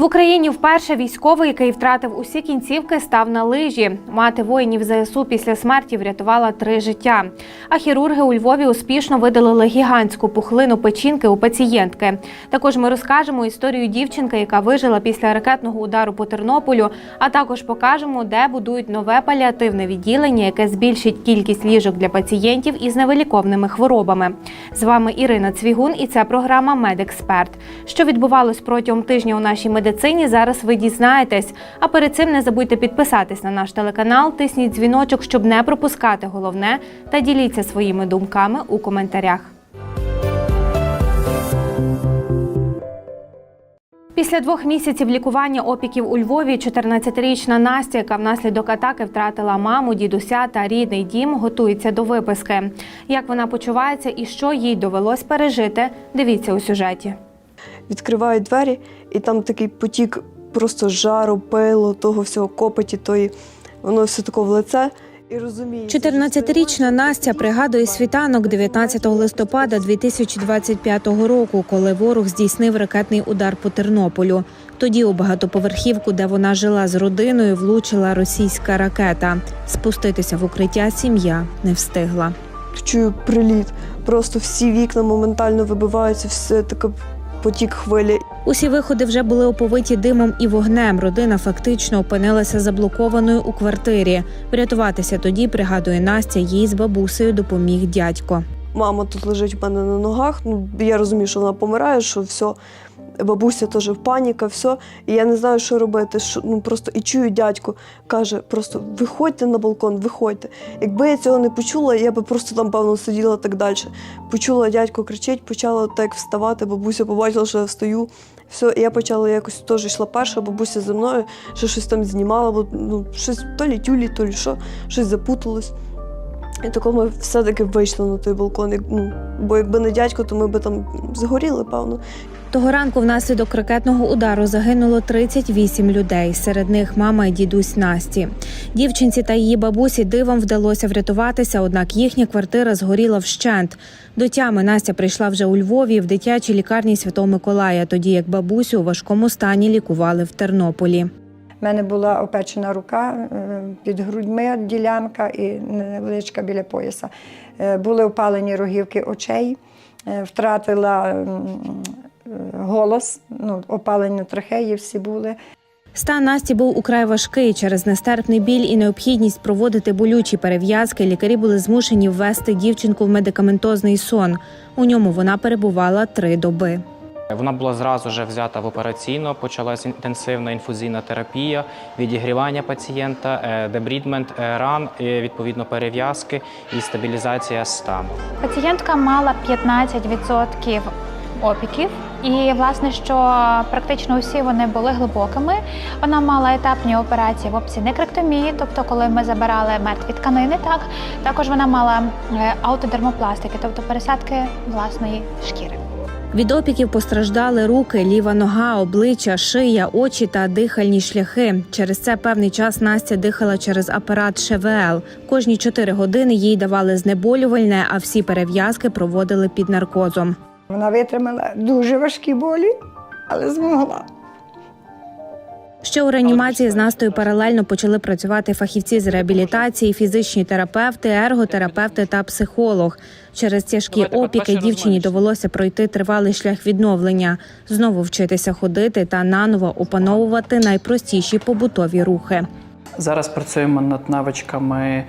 В Україні вперше військовий, який втратив усі кінцівки, став на лижі. Мати воїнів ЗСУ після смерті врятувала три життя. А хірурги у Львові успішно видалили гігантську пухлину печінки у пацієнтки. Також ми розкажемо історію дівчинки, яка вижила після ракетного удару по Тернополю. А також покажемо, де будують нове паліативне відділення, яке збільшить кількість ліжок для пацієнтів із невиліковними хворобами. З вами Ірина Цвігун, і це програма Медексперт. Що відбувалось протягом тижня у нашій медицині, зараз ви дізнаєтесь. А перед цим не забудьте підписатись на наш телеканал, тисніть дзвіночок, щоб не пропускати головне, та діліться своїми думками у коментарях. Після двох місяців лікування опіків у Львові 14-річна Настя, яка внаслідок атаки втратила маму, дідуся та рідний дім, готується до виписки. Як вона почувається і що їй довелось пережити, дивіться у сюжеті. Відкриваю двері, і там такий потік просто жару, пилу, того всього копоті, тої, воно все таке в лице. І розуміє, 14-річна Настя пригадує світанок 19 листопада 2025 року, коли ворог здійснив ракетний удар по Тернополю. Тоді у багатоповерхівку, де вона жила з родиною, влучила російська ракета. Спуститися в укриття сім'я не встигла. чую приліт. Просто всі вікна моментально вибиваються, все таке потік хвилі. Усі виходи вже були оповиті димом і вогнем. Родина фактично опинилася заблокованою у квартирі. Врятуватися тоді, пригадує Настя, їй з бабусею допоміг дядько. Мама тут лежить в мене на ногах. Ну, я розумію, що вона помирає, що все. Бабуся теж в паніка, все. І я не знаю, що робити. Що, ну, просто і чую дядьку, каже, просто виходьте на балкон, виходьте. Якби я цього не почула, я би просто там, певно, сиділа так далі. Почула, дядько кричить, почала так вставати, бабуся побачила, що я встаю. Все, і я почала якось теж йшла перша, бабуся за мною, ще щось там знімала, бо ну, щось то лі тюлі, то лі що, щось запуталось. І тако ми все-таки вийшли на той балкон. Ну, бо якби не дядько, то ми б там згоріли, певно. Того ранку внаслідок ракетного удару загинуло 38 людей. Серед них мама і дідусь Насті. Дівчинці та її бабусі дивом вдалося врятуватися, однак їхня квартира згоріла вщент. До тями Настя прийшла вже у Львові в дитячій лікарні Святого Миколая, тоді як бабусю у важкому стані лікували в Тернополі. У мене була опечена рука е, під грудьми ділянка і невеличка біля пояса. Е, Були опалені рогівки очей, е, втратила голос, ну, опалені трахеї всі були. Стан Насті був украй важкий через нестерпний біль і необхідність проводити болючі перев'язки. Лікарі були змушені ввести дівчинку в медикаментозний сон. У ньому вона перебувала три доби. Вона була зразу ж взята в операційну, почалася інтенсивна інфузійна терапія, відігрівання пацієнта, е, дебрідмент е, ран, відповідно перев'язки і стабілізація стану. Пацієнтка мала 15% опіків, і власне, що практично усі вони були глибокими. Вона мала етапні операції в опції некректомії, тобто коли ми забирали мертві тканини, так також вона мала е, аутодермопластики, тобто пересадки власної шкіри. Від опіків постраждали руки, ліва нога, обличчя, шия, очі та дихальні шляхи. Через це певний час Настя дихала через апарат ШВЛ. Кожні 4 години їй давали знеболювальне, а всі перев'язки проводили під наркозом. Вона витримала дуже важкі болі, але змогла. Ще у реанімації з Настою паралельно почали працювати фахівці з реабілітації, фізичні терапевти, ерготерапевти та психолог. Через тяжкі опіки дівчині довелося пройти тривалий шлях відновлення, знову вчитися ходити та наново опановувати найпростіші побутові рухи. Зараз працюємо над навичками,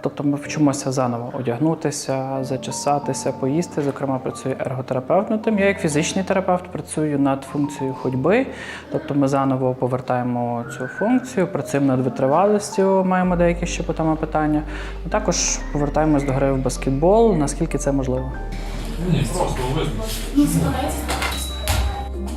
тобто ми вчимося заново одягнутися, зачесатися, поїсти. Зокрема, працює ерготерапевт над тим. Я як фізичний терапевт працюю над функцією ходьби, тобто ми заново повертаємо цю функцію, працюємо над витривалістю, маємо деякі ще по тому питання. А також повертаємось до гри в баскетбол, наскільки це можливо.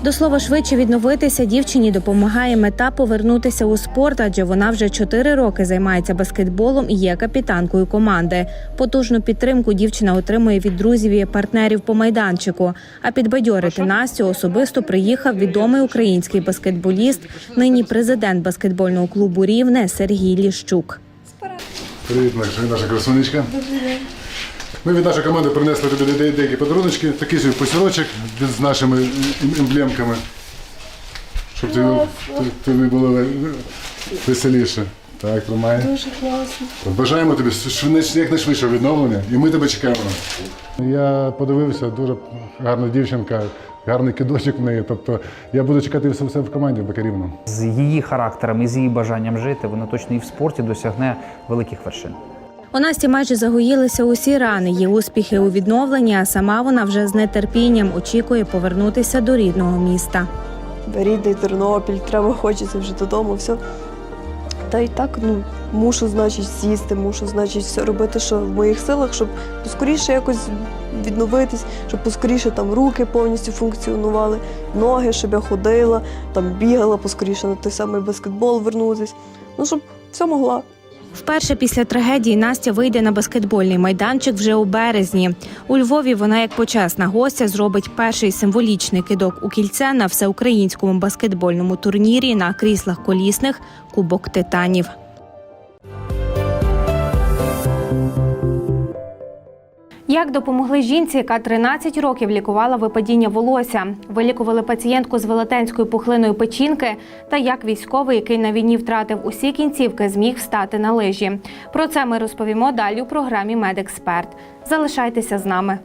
До слова, швидше відновитися дівчині допомагає мета повернутися у спорт, адже вона вже 4 роки займається баскетболом і є капітанкою команди. Потужну підтримку дівчина отримує від друзів і партнерів по майданчику. А підбадьорити Настю особисто приїхав відомий український баскетболіст, нині президент баскетбольного клубу Рівне Сергій Ліщук. Привіт, наша, наша красунечка. Ми від нашої команди принесли тобі деякі подаруночки, такий собі посірочок з нашими ем- емблемками. щоб тобі, тобі- було веселіше. Так, тримай. Дуже класно. Бажаємо тобі швидше- якнайшвидшого відновлення, і ми тебе чекаємо. Я подивився, дуже гарна дівчинка, гарний кидочок в неї. Тобто я буду чекати все, все в команді Бакарівну. З її характером і з її бажанням жити, вона точно і в спорті досягне великих вершин. У Насті майже загоїлися усі рани, є успіхи у відновленні, а сама вона вже з нетерпінням очікує повернутися до рідного міста. Рідний Тернопіль, треба хочеться вже додому, все. Та й так, ну, мушу, значить, сісти, мушу, значить, все робити, що в моїх силах, щоб поскоріше якось відновитись, щоб поскоріше там руки повністю функціонували, ноги, щоб я ходила, там бігала, поскоріше на той самий баскетбол вернутись. Ну, щоб все могла. Вперше після трагедії Настя вийде на баскетбольний майданчик вже у березні. У Львові вона, як почесна гостя, зробить перший символічний кидок у кільце на всеукраїнському баскетбольному турнірі на кріслах колісних Кубок Титанів. Як допомогли жінці, яка 13 років лікувала випадіння волосся, вилікували пацієнтку з велетенською пухлиною печінки, та як військовий, який на війні втратив усі кінцівки, зміг встати на лижі. Про це ми розповімо далі у програмі Медексперт. Залишайтеся з нами.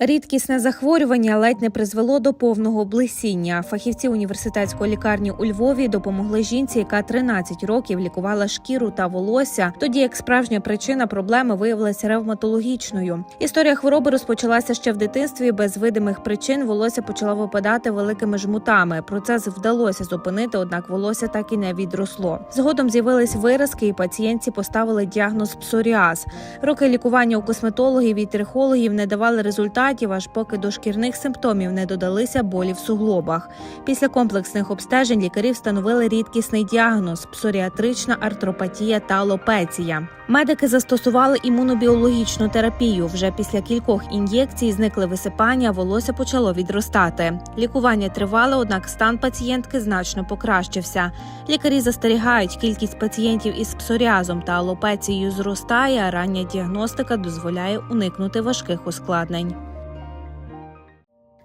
Рідкісне захворювання ледь не призвело до повного облесіння. Фахівці університетської лікарні у Львові допомогли жінці, яка 13 років лікувала шкіру та волосся. Тоді як справжня причина проблеми виявилася ревматологічною. Історія хвороби розпочалася ще в дитинстві. Без видимих причин волосся почало випадати великими жмутами. Процес вдалося зупинити, однак волосся так і не відросло. Згодом з'явились виразки, і пацієнтці поставили діагноз псоріаз. Роки лікування у косметологів і трихологів не давали результатів, аж поки до шкірних симптомів не додалися болі в суглобах. Після комплексних обстежень лікарі встановили рідкісний діагноз псоріатрична артропатія та алопеція. Медики застосували імунобіологічну терапію. Вже після кількох ін'єкцій зникли висипання, волосся почало відростати. Лікування тривало, однак стан пацієнтки значно покращився. Лікарі застерігають, кількість пацієнтів із псоріазом та алопецією зростає, а рання діагностика дозволяє уникнути важких ускладнень.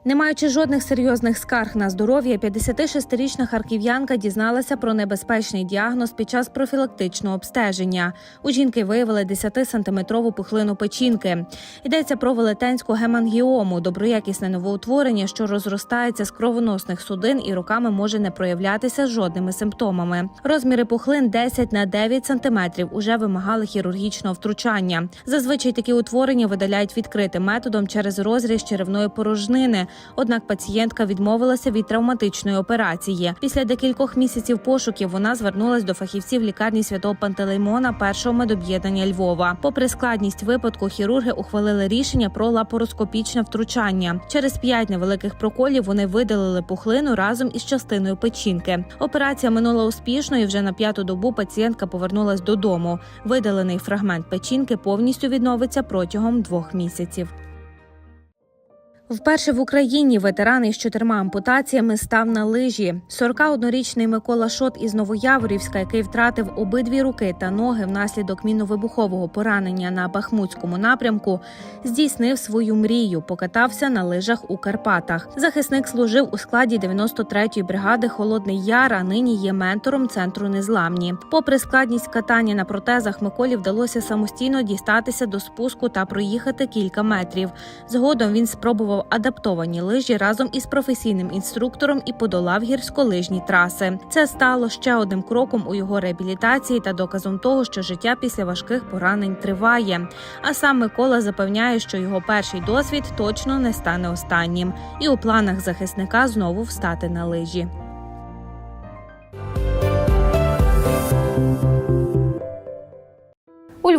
Не маючи жодних серйозних скарг на здоров'я, 56-річна харків'янка дізналася про небезпечний діагноз під час профілактичного обстеження. У жінки виявили 10-сантиметрову пухлину печінки. Йдеться про велетенську гемангіому, доброякісне новоутворення, що розростається з кровоносних судин і роками може не проявлятися жодними симптомами. Розміри пухлин 10 на 9 сантиметрів уже вимагали хірургічного втручання. Зазвичай такі утворення видаляють відкритим методом через розріз черевної порожнини. Однак пацієнтка відмовилася від травматичної операції. Після декількох місяців пошуків вона звернулась до фахівців лікарні святого Пантелеймона першого медоб'єднання Львова. Попри складність випадку, хірурги ухвалили рішення про лапароскопічне втручання. Через п'ять невеликих проколів вони видалили пухлину разом із частиною печінки. Операція минула успішно, і вже на п'яту добу пацієнтка повернулась додому. Видалений фрагмент печінки повністю відновиться протягом двох місяців. Вперше в Україні ветеран із чотирма ампутаціями став на лижі. 41-річний Микола Шот із Новояворівська, який втратив обидві руки та ноги внаслідок міновибухового поранення на Бахмутському напрямку, здійснив свою мрію, покатався на лижах у Карпатах. Захисник служив у складі 93-ї бригади Холодний Яр, а нині є ментором центру незламні. Попри складність катання на протезах, Миколі вдалося самостійно дістатися до спуску та проїхати кілька метрів. Згодом він спробував адаптовані лижі разом із професійним інструктором і подолав гірськолижні траси. Це стало ще одним кроком у його реабілітації та доказом того, що життя після важких поранень триває. А сам Микола запевняє, що його перший досвід точно не стане останнім, і у планах захисника знову встати на лижі.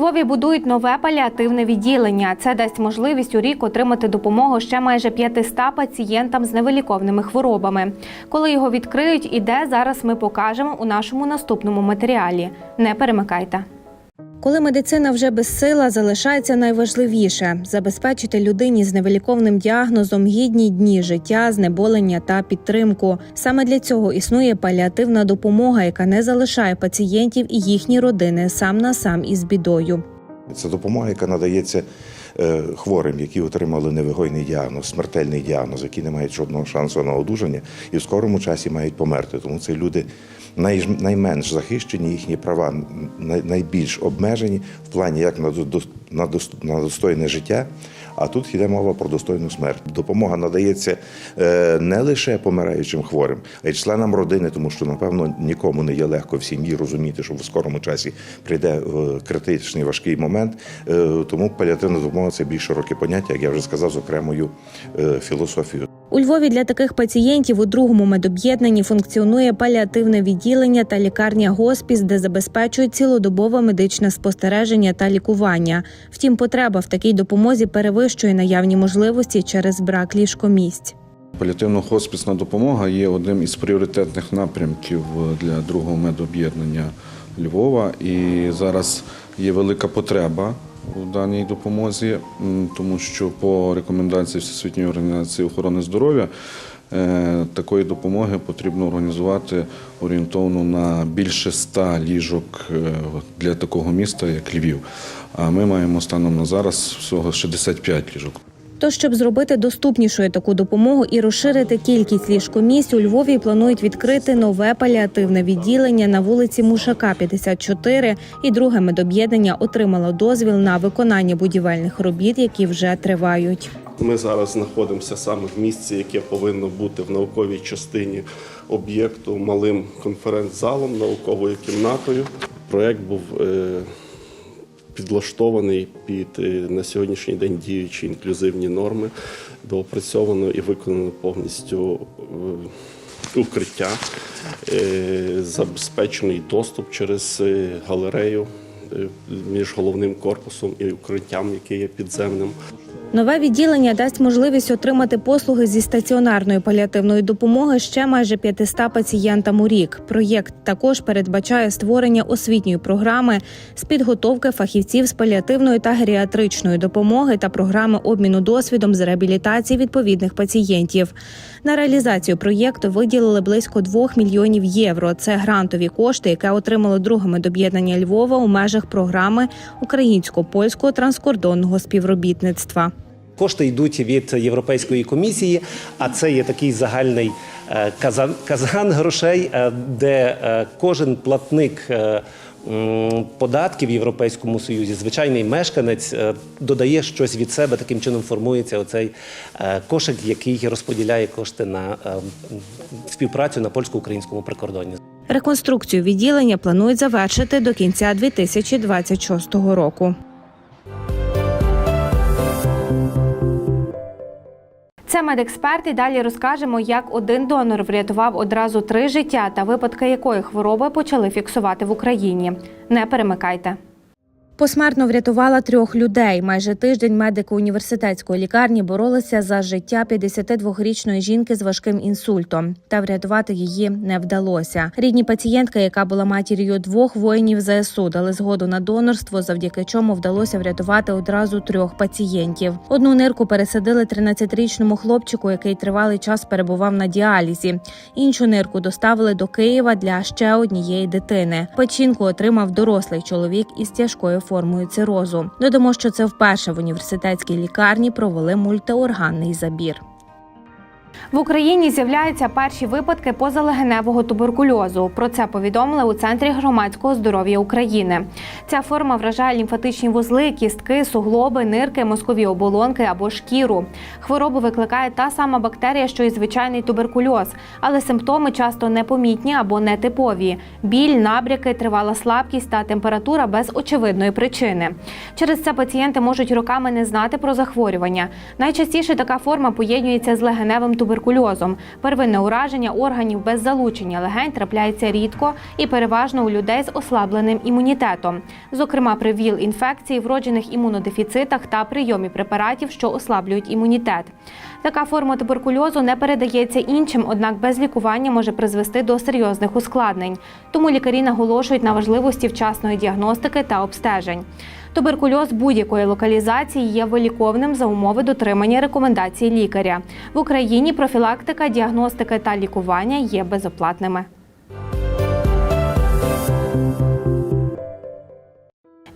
Львові будують нове паліативне відділення. Це дасть можливість у рік отримати допомогу ще майже 500 пацієнтам з невиліковними хворобами. Коли його відкриють і де зараз ми покажемо у нашому наступному матеріалі. Не перемикайте. Коли медицина вже безсила, залишається найважливіше забезпечити людині з невиліковним діагнозом гідні дні життя, знеболення та підтримку. Саме для цього існує паліативна допомога, яка не залишає пацієнтів і їхні родини сам на сам із бідою. Це допомога, яка надається е, хворим, які отримали невигойний діагноз, смертельний діагноз, які не мають жодного шансу на одужання і в скорому часі мають померти. Тому це люди найменш захищені, їхні права най, найбільш обмежені в плані як на, до- на, дос- на достойне життя. А тут йде мова про достойну смерть. Допомога надається е, не лише помираючим хворим, а й членам родини, тому що напевно нікому не є легко в сім'ї розуміти, що в скорому часі прийде е, критичний важкий момент. Е, Тому паліативна допомога це більш широке поняття, як я вже сказав, з окремою філософією. У Львові для таких пацієнтів у другому медоб'єднанні функціонує паліативне відділення та лікарня госпіс, де забезпечують цілодобове медичне спостереження та лікування. Втім, потреба в такій допомозі перевищує наявні можливості через брак ліжкомісць. Паліативно-хоспісна допомога є одним із пріоритетних напрямків для другого медоб'єднання Львова. І зараз є велика потреба у даній допомозі, тому що по рекомендації Всесвітньої організації охорони здоров'я е, такої допомоги потрібно організувати орієнтовно на більше ста ліжок е, для такого міста, як Львів. А ми маємо станом на зараз всього 65 ліжок. Тож, щоб зробити доступнішою таку допомогу і розширити кількість ліжкомісць, у Львові планують відкрити нове паліативне відділення на вулиці Мушака, 54, і друге медоб'єднання отримало дозвіл на виконання будівельних робіт, які вже тривають. Ми зараз знаходимося саме в місці, яке повинно бути в науковій частині об'єкту малим конференц-залом, науковою кімнатою. Проєкт був е, підлаштований під е, на сьогоднішній день діючі інклюзивні норми, доопрацьовано і виконано повністю е, укриття, е, забезпечений доступ через галерею між головним корпусом і укриттям, яке є підземним. Нове відділення дасть можливість отримати послуги зі стаціонарної паліативної допомоги ще майже 500 пацієнтам у рік. Проєкт також передбачає створення освітньої програми з підготовки фахівців з паліативної та геріатричної допомоги та програми обміну досвідом з реабілітації відповідних пацієнтів. На реалізацію проєкту виділили близько 2 мільйонів євро. Це грантові кошти, яке отримало друге медоб'єднання Львова у межах програми українсько-польського транскордонного співробітництва. Кошти йдуть від Європейської комісії, а це є такий загальний е, казан, казан грошей, е, де е, кожен платник податків в Європейському Союзі, звичайний мешканець, додає щось від себе. Таким чином формується оцей кошик, який розподіляє кошти на співпрацю на польсько-українському прикордонні. Реконструкцію відділення планують завершити до кінця 2026 року. Це медексперт і далі розкажемо, як один донор врятував одразу три життя та випадки якої хвороби почали фіксувати в Україні. Не перемикайте. Посмертно врятувала трьох людей. Майже тиждень медики університетської лікарні боролися за життя 52-річної жінки з важким інсультом. Та врятувати її не вдалося. Рідні пацієнтки, яка була матір'ю двох воїнів ЗСУ, дали згоду на донорство, завдяки чому вдалося врятувати одразу трьох пацієнтів. Одну нирку пересадили 13-річному хлопчику, який тривалий час перебував на діалізі. Іншу нирку доставили до Києва для ще однієї дитини. Печінку отримав дорослий чоловік із тяжкою формою цирозу. Додамо, що це вперше в університетській лікарні провели мультиорганний забір. В Україні з'являються перші випадки позалегеневого туберкульозу. Про це повідомили у центрі громадського здоров'я України. Ця форма вражає лімфатичні вузли, кістки, суглоби, нирки, мозкові оболонки або шкіру. Хворобу викликає та сама бактерія, що й звичайний туберкульоз, але симптоми часто непомітні або нетипові: біль, набряки, тривала слабкість та температура без очевидної причини. Через це пацієнти можуть роками не знати про захворювання. Найчастіше така форма поєднується з легеневим туберкульозом. Первинне ураження органів без залучення легень трапляється рідко і переважно у людей з ослабленим імунітетом, зокрема при ВІЛ-інфекції, вроджених імунодефіцитах та прийомі препаратів, що ослаблюють імунітет. Така форма туберкульозу не передається іншим, однак без лікування може призвести до серйозних ускладнень. Тому лікарі наголошують на важливості вчасної діагностики та обстежень. Туберкульоз будь-якої локалізації є виліковним за умови дотримання рекомендацій лікаря. В Україні профілактика, діагностика та лікування є безоплатними.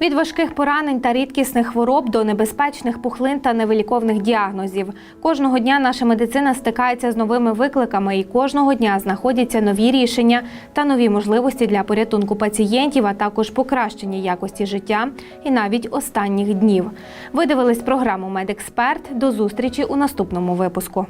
Від важких поранень та рідкісних хвороб до небезпечних пухлин та невиліковних діагнозів. Кожного дня наша медицина стикається з новими викликами, і кожного дня знаходяться нові рішення та нові можливості для порятунку пацієнтів, а також покращення якості життя і навіть останніх днів. Ви дивились програму Медексперт. До зустрічі у наступному випуску.